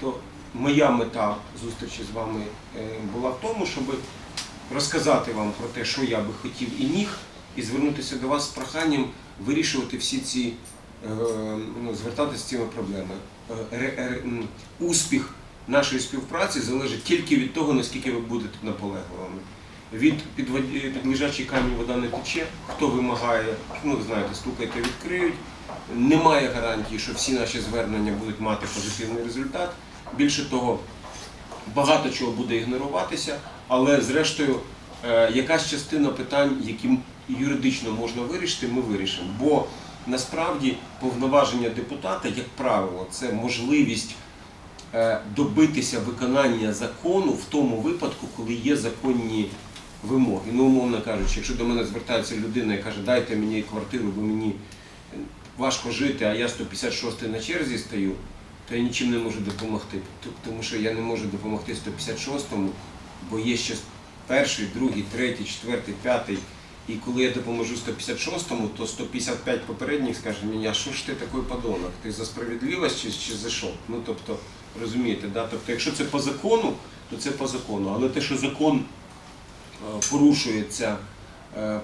то моя мета зустрічі з вами е, була в тому, щоб розказати вам про те, що я би хотів і міг, і звернутися до вас з проханням вирішувати всі ці, е, ну, звертатися з цими проблемами. Е, Успіх нашої співпраці залежить тільки від того, наскільки ви будете наполегливими. Від під лежачий камінь вода не тече, хто вимагає, ну знаєте, стукайте, відкриють. Немає гарантії, що всі наші звернення будуть мати позитивний результат. Більше того, багато чого буде ігноруватися, але зрештою е, якась частина питань, які юридично можна вирішити, ми вирішимо. Бо насправді повноваження депутата, як правило, це можливість е, добитися виконання закону в тому випадку, коли є законні вимоги. Ну, умовно кажучи, якщо до мене звертається людина і каже, дайте мені квартиру, бо мені важко жити, а я 156 на черзі стою, то я нічим не можу допомогти. Тому що я не можу допомогти 156-му, бо є ще перший, другий, третій, четвертий, п'ятий. І коли я допоможу 156-му, то 155 попередніх скаже мені, а що ж ти такий подонок? Ти за справедливість чи, чи за що? Ну тобто, розумієте, да? тобто, якщо це по закону, то це по закону. Але те, що закон е, порушується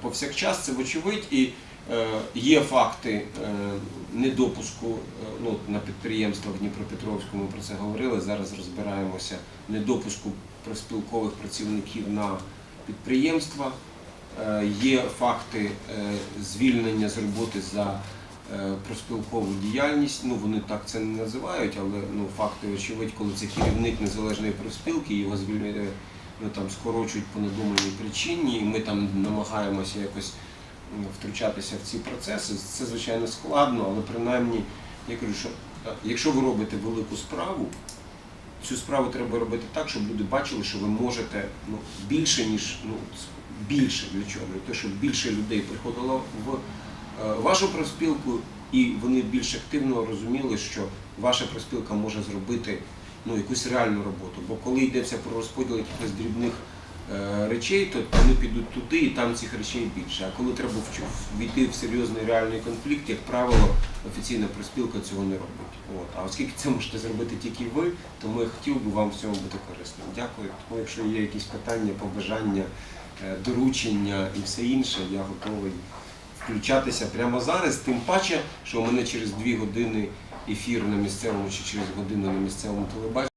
повсякчас, це вочевидь. І е, є факти е, недопуску е, ну, на підприємствах в Дніпропетровському, ми про це говорили. Зараз розбираємося недопуску профспілкових працівників на підприємства. Е, Є факти е, звільнення з роботи за е, профспілкову діяльність. Ну вони так це не називають, але ну факти очевидь, коли це керівник незалежної профспілки, його звільняють, ну там скорочують по надуманій причині, і ми там намагаємося якось втручатися в ці процеси. Це звичайно складно, але принаймні я кажу, що е, якщо ви робите велику справу, цю справу треба робити так, щоб люди бачили, що ви можете ну, більше, ніж ну, більше для чого? Того, щоб більше людей приходило в е, вашу профспілку, і вони більш активно розуміли, що ваша профспілка може зробити ну, якусь реальну роботу. Бо коли йдеться про розподіл якихось дрібних е, речей, то вони підуть туди, і там цих речей більше. А коли треба війти в серйозний реальний конфлікт, як правило, офіційна профспілка цього не робить. От. А оскільки це можете зробити тільки ви, тому я хотів би вам в цьому бути корисним. Дякую. Тому якщо є якісь питання, побажання, е, доручення і все інше, я готовий включатися прямо зараз. Тим паче, що у мене через дві години ефір на місцевому чи через годину на місцевому телебаченні.